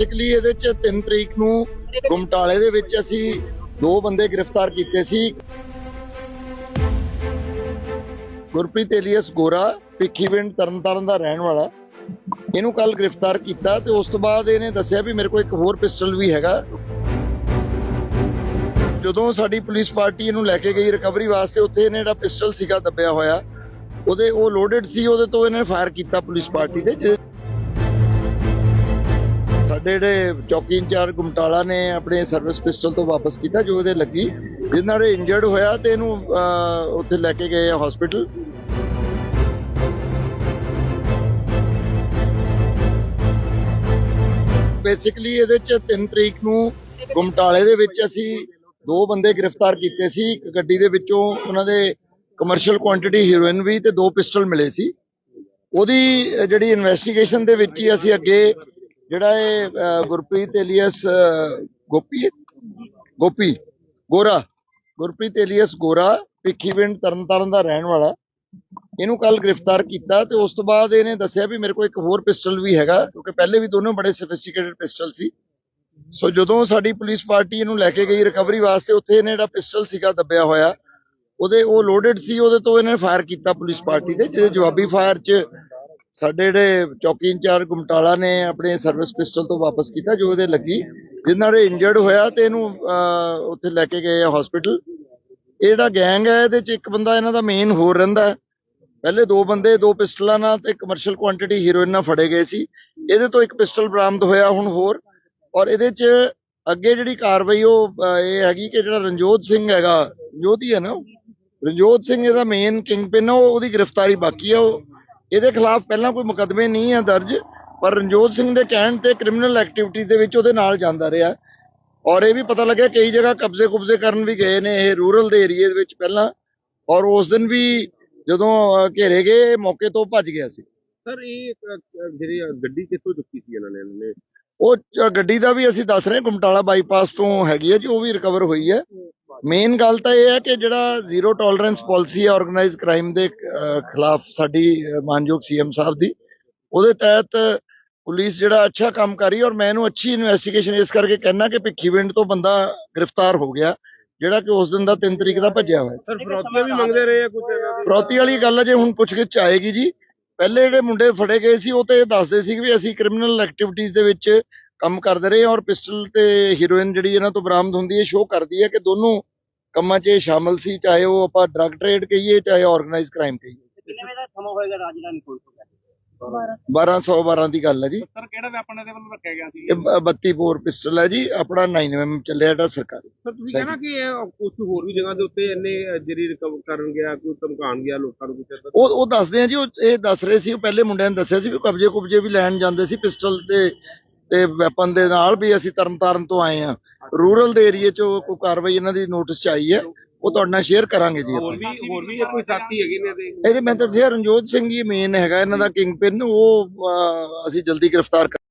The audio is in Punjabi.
ਬੇਸਿਕਲੀ ਇਹਦੇ ਚ 3 ਤਰੀਕ ਨੂੰ ਗੁਮਟਾਲੇ ਦੇ ਵਿੱਚ ਅਸੀਂ ਦੋ ਬੰਦੇ ਗ੍ਰਿਫਤਾਰ ਕੀਤੇ ਸੀ। ਗੁਰਪ੍ਰੀਤ ਏਲੀਅਸ ਗੋਰਾ ਭਿੱਖੀਵਿੰਡ ਤਰਨਤਾਰਨ ਦਾ ਰਹਿਣ ਵਾਲਾ। ਇਹਨੂੰ ਕੱਲ ਗ੍ਰਿਫਤਾਰ ਕੀਤਾ ਤੇ ਉਸ ਤੋਂ ਬਾਅਦ ਇਹਨੇ ਦੱਸਿਆ ਵੀ ਮੇਰੇ ਕੋਲ ਇੱਕ ਹੋਰ ਪਿਸਟਲ ਵੀ ਹੈਗਾ। ਜਦੋਂ ਸਾਡੀ ਪੁਲਿਸ ਪਾਰਟੀ ਇਹਨੂੰ ਲੈ ਕੇ ਗਈ ਰਿਕਵਰੀ ਵਾਸਤੇ, ਉੱਥੇ ਇਹਨੇ ਜਿਹੜਾ ਪਿਸਟਲ ਸੀਗਾ ਦੱਬਿਆ ਹੋਇਆ, ਉਹਦੇ ਉਹ ਲੋਡਡ ਸੀ, ਉਹਦੇ ਤੋਂ ਇਹਨੇ ਫਾਇਰ ਕੀਤਾ ਪੁਲਿਸ ਪਾਰਟੀ ਦੇ ਸਾਡੇ ਜਿਹੜੇ ਚੌਕੀ ਇੰਚਾਰਜ ਗੁਮਟਾਲਾ ਨੇ ਆਪਣੇ ਸਰਵਿਸ ਪਿਸਟਲ ਤੋਂ ਵਾਪਸ ਕੀਤਾ, ਜੋ ਇਹਦੇ ਲੱਗੀ ਜਿਹਨਾਂ ਦੇ ਇੰਜਰਡ ਹੋਇਆ ਤੇ ਇਹਨੂੰ ਉੱਥੇ ਲੈ ਕੇ ਗਏ ਹਸਪੀਟਲ ਬੇਸਿਕਲੀ ਇਹਦੇ ਚ 3 ਤਰੀਕ ਨੂੰ ਗੁਮਟਾਲੇ ਦੇ ਵਿੱਚ ਅਸੀਂ ਦੋ ਬੰਦੇ ਗ੍ਰਿਫਤਾਰ ਕੀਤੇ ਸੀ, ਇੱਕ ਗੱਡੀ ਦੇ ਵਿੱਚੋਂ ਉਹਨਾਂ ਦੇ ਕਮਰਸ਼ੀਅਲ ਕੁਆਂਟੀਟੀ ਹੀਰੋਇਨ ਵੀ ਤੇ ਦੋ ਪਿਸਟਲ ਮਿਲੇ ਸੀ। ਉਹਦੀ ਜਿਹੜੀ ਇਨਵੈਸਟੀਗੇਸ਼ਨ ਦੇ ਵਿੱਚ ਹੀ ਅਸੀਂ ਅੱਗੇ ਜਿਹੜਾ ਇਹ ਗੁਰਪ੍ਰੀਤ ਏਲੀਅਸ ਗੋਪੀ ਗੋਪੀ, ਗੋਰਾ। ਗੁਰਪ੍ਰੀਤ ਏਲੀਅਸ ਗੋਰਾ, ਭਿੱਖੀਵਿੰਡ ਤਰਨਤਾਰਨ ਦਾ ਰਹਿਣ ਵਾਲਾ। ਇਹਨੂੰ ਕੱਲ ਗ੍ਰਿਫਤਾਰ ਕੀਤਾ ਤੇ ਉਸ ਤੋਂ ਬਾਅਦ ਇਹਨੇ ਦੱਸਿਆ ਵੀ ਮੇਰੇ ਕੋਲ ਇੱਕ ਹੋਰ ਪਿਸਟਲ ਵੀ ਹੈਗਾ, ਕਿਉਂਕਿ ਪਹਿਲੇ ਵੀ ਦੋਨੋਂ ਬੜੇ ਸੋਫਿਸਟੀਕੇਟਡ ਪਿਸਟਲ ਸੀ। ਸੋ ਜਦੋਂ ਸਾਡੀ ਪੁਲਿਸ ਪਾਰਟੀ ਇਹਨੂੰ ਲੈ ਕੇ ਗਈ ਰਿਕਵਰੀ ਵਾਸਤੇ, ਉੱਥੇ ਇਹਨੇ ਜਿਹੜਾ ਪਿਸਟਲ ਸੀਗਾ ਦੱਬਿਆ ਹੋਇਆ, ਉਹਦੇ, ਉਹ ਲੋਡਡ ਸੀ, ਉਹਦੇ ਤੋਂ ਇਹਨੇ ਫਾਇਰ ਕੀਤਾ ਪੁਲਿਸ ਪਾਰਟੀ ਦੇ, ਜਿਹਦੇ ਜਵਾਬੀ ਫਾਇਰ 'ਚ ਸਾਡੇ ਜਿਹੜੇ ਚੌਕੀ ਇੰਚਾਰਜ ਗੁਮਟਾਲਾ ਨੇ ਆਪਣੇ ਸਰਵਿਸ ਪਿਸਟਲ ਤੋਂ ਵਾਪਸ ਕੀਤਾ, ਜੋ ਇਹਦੇ ਲੱਗੀ, ਜਿਨ੍ਹਾਂ ਦੇ ਇੰਜਰਡ ਹੋਇਆ ਤੇ ਇਹਨੂੰ ਉੱਥੇ ਲੈ ਕੇ ਗਏ ਹਸਪੀਟਲ ਇਹ ਗੈਂਗ ਹੈ, ਇਹਦੇ 'ਚ ਇੱਕ ਬੰਦਾ ਇਹਨਾਂ ਦਾ ਮੇਨ ਹੋਰ ਰਹਿੰਦਾ ਪਹਿਲੇ ਦੋ ਬੰਦੇ, ਦੋ ਪਿਸਟਲਾਂ ਨਾਲ ਤੇ ਕਮਰਸ਼ੀਅਲ ਕੁਆਂਟੀਟੀ ਹੀਰੋਇਨ ਨਾਲ ਫੜੇ ਗਏ ਸੀ। ਇਹਦੇ ਤੋਂ ਇੱਕ ਪਿਸਟਲ ਬਰਾਮਦ ਹੋਇਆ ਹੁਣ ਹੋਰ। ਔਰ ਇਹਦੇ 'ਚ ਅੱਗੇ ਜਿਹੜੀ ਕਾਰਵਾਈ ਉਹ ਇਹ ਹੈਗੀ ਕਿ ਜਿਹੜਾ ਰਣਜੋਤ ਸਿੰਘ ਹੈਗਾ, ਰਣਜੋਤ ਹੈ ਨਾ ਰਣਜੋਤ ਸਿੰਘ ਇਹਦਾ ਮੇਨ ਕਿੰਗਪਿਨ ਉਹ ਉਹਦੀ ਗ੍ਰਿਫਤਾਰੀ ਬਾਕੀ ਹੈ ਉਹ ਇਹਦੇ ਖਿਲਾਫ ਪਹਿਲਾਂ ਕੋਈ ਮੁਕੱਦਮੇ ਨਹੀਂ ਹੈ ਦਰਜ ਪਰ ਰਣਜੋਤ ਸਿੰਘ ਦੇ ਕਹਿਣ ਤੇ ਕ੍ਰਿਮੀਨਲ ਐਕਟੀਵਿਟੀ ਦੇ ਵਿੱਚ ਉਹਦੇ ਨਾਲ ਜਾਂਦਾ ਰਿਹਾ। ਔਰ ਇਹ ਵੀ ਪਤਾ ਲੱਗਿਆ ਕਈ ਜਗ੍ਹਾ ਕਬਜ਼ੇ ਕੁਬਜ਼ੇ ਕਰਨ ਵੀ ਗਏ ਨੇ ਇਹ ਰੂਰਲ ਦੇ ਏਰੀਏ ਦੇ ਵਿੱਚ ਪਹਿਲਾਂ। ਔਰ ਉਸ ਦਿਨ ਵੀ ਜਦੋਂ ਘੇਰੇ ਗਏ ਮੌਕੇ ਤੋਂ ਭੱਜ ਗਿਆ ਸੀ। ਸਰ ਇਹ ਜਿਹੜੀ ਗੱਡੀ ਕਿੱਥੋਂ ਚੁੱਕੀ ਸੀ ਇਹਨਾਂ ਨੇ ਉਹ ਗੱਡੀ ਦਾ ਵੀ ਅਸੀਂ ਦੱਸ ਰਹੇ ਹਾਂ ਗੁਮਟਾਲਾ ਬਾਈਪਾਸ ਤੋਂ ਹੈਗੀ ਹੈ ਜੀ ਉਹ ਵੀ ਰਿਕਵਰ ਹੋਈ ਹੈ। ਮੇਨ ਗੱਲ ਤਾਂ ਇਹ ਹੈ ਕਿ ਜਿਹੜਾ ਜ਼ੀਰੋ ਟੋਲਰੈਂਸ ਪਾਲਿਸੀ ਹੈ ਆਰਗੇਨਾਈਜ਼ਡ ਕ੍ਰਾਈਮ ਦੇ ਖਿਲਾਫ ਸਾਡੀ ਮਾਨਯੋਗ ਸੀਐਮ ਸਾਹਿਬ ਦੀ ਉਹਦੇ ਤਹਿਤ ਪੁਲਿਸ ਜਿਹੜਾ ਅੱਛਾ ਕੰਮ ਕਰ ਰਹੀ ਔਰ ਮੈਂ ਇਹਨੂੰ ਅੱਛੀ ਇਨਵੈਸਟੀਗੇਸ਼ਨ ਇਸ ਕਰਕੇ ਕਹਿਣਾ ਕਿ ਭਿੱਖੀਵਿੰਡ ਤੋਂ ਬੰਦਾ ਗ੍ਰਿਫਤਾਰ ਹੋ ਗਿਆ ਜਿਹੜਾ ਕਿ ਉਸ ਦਿਨ ਦਾ 3 ਤਰੀਕ ਦਾ ਭੱਜਿਆ ਹੋਇਆ ਸਰ ਫਰੋਤੀਆਂ ਵੀ ਮੰਗਦੇ ਰਹੇ ਆ ਕੁਝ ਫਰੌਤੀ ਵਾਲੀ ਗੱਲ ਜੇ ਹੁਣ ਪੁੱਛਗਿੱਛ ਆਏਗੀ ਜੀ ਪਹਿਲੇ ਜਿਹੜੇ ਮੁੰਡੇ ਫੜੇ ਗਏ ਸੀ ਉਹ ਤੇ ਇਹ ਦੱਸਦੇ ਸੀ ਵੀ ਅਸੀਂ ਕ੍ਰਿਮੀਨਲ ਐਕਟੀਵਿਟੀਜ਼ ਦੇ ਵਿੱਚ ਕੰਮ ਕਰਦੇ ਰਹੇ ਔਰ ਪਿਸਟਲ ਤੇ ਹੀਰੋਇਨ ਜਿਹੜੀ ਇਹਨਾਂ ਤੋਂ ਬਰਾਮਦ ਹੁੰਦੀ ਹੈ ਸ਼ੋਅ ਕਰਦੀ ਹੈ ਕਿ ਦੋਨੋਂ ਕੰਮਾਂ 'ਚ ਇਹ ਸ਼ਾਮਲ ਸੀ ਚਾਹੇ ਉਹ ਆਪਾਂ ਡਰੱਗ ਟ੍ਰੇਡ ਕਹੀਏ ਚਾਹੇ ਆਰਗੇਨਾਈਜ਼ ਕ੍ਰਾਈਮ ਕਹੀਏ। ਕਿੰਨੇ ਵਜੇ ਦਾ ਸਮਾਂ ਹੋਏਗਾ ਰਾਜਧਾਨੀ ਤੋਂ 1212 ਦੀ ਗੱਲ ਹੈ ਜੀ। ਸਰ ਕਿਹੜਾ ਵੈਪਨ ਇਹਦੇ ਵੱਲੋਂ ਰੱਖਿਆ ਗਿਆ ਸੀ? ਇਹ ਬ- 32 ਬੋਰ ਪਿਸਟਲ ਹੈ ਜੀ ਆਪਣਾ 9mm ਚੱਲਿਆ ਜਿਹੜਾ ਸਰਕਾਰੀ। ਸਰ ਤੁਸੀਂ ਕਹਿਣਾ ਕਿ ਇਹ ਕੁਝ ਹੋਰ ਵੀ ਜਗ੍ਹਾ ਦੇ ਉੱਤੇ ਜਿਹੜੀ ਰਿਕਵਰ ਕਰਨ ਗਿਆ ਕੋਈ ਧਮਕਾਉਣ ਗਿਆ ਲੋਕਾਂ ਨੂੰ ਕੁਝ ਏਦਾਂ ਉਹ ਉਹ ਦੱਸਦੇ ਆ ਜੀ ਉਹ ਇਹ ਦੱਸ ਰਹੇ ਸੀ ਉਹ ਪਹਿਲੇ ਮੁੰਡਿਆਂ ਨੇ ਦੱਸਿਆ ਸੀ ਵੀ ਕਬਜ਼ੇ ਕੁਬਜ਼ੇ ਵੀ ਲੈਣ ਜਾਂਦੇ ਸੀ ਪਿਸਟਲ ਤੇ ਤੇ ਵੈਪਨ ਦੇ ਨਾਲ ਵੀ ਅਸੀਂ ਤਰਨਤਾਰਨ ਤੋਂ ਆਏ ਆ ਰੂਰਲ ਦੇ ਏਰੀਏ 'ਚ ਕੋਈ ਕਾਰਵਾਈ ਇਹਨਾਂ ਦੀ ਨੋਟਿਸ 'ਚ ਆਈ ਹੈ। ਉਹ ਤੁਹਾਡੇ ਨਾਲ ਸ਼ੇਅਰ ਕਰਾਂਗੇ ਜੀ ਹੋਰ। ਵੀ ਹੋਰ ਵੀ ਕੋਈ ਸਾਥੀ ਹੈਗੇ ਨੇ ਇਹਦੇ? ਇਹਦੇ ਮੈਂ ਤਾਂ ਦੱਸਿਆ ਰਣਜੋਤ ਸਿੰਘ ਜੀ ਮੇਨ ਹੈਗਾ ਇਹਨਾਂ ਦਾ ਕਿੰਗ ਪਿਨ ਉਹ ਅਸੀਂ ਜਲਦੀ ਗ੍ਰਿਫਤਾਰ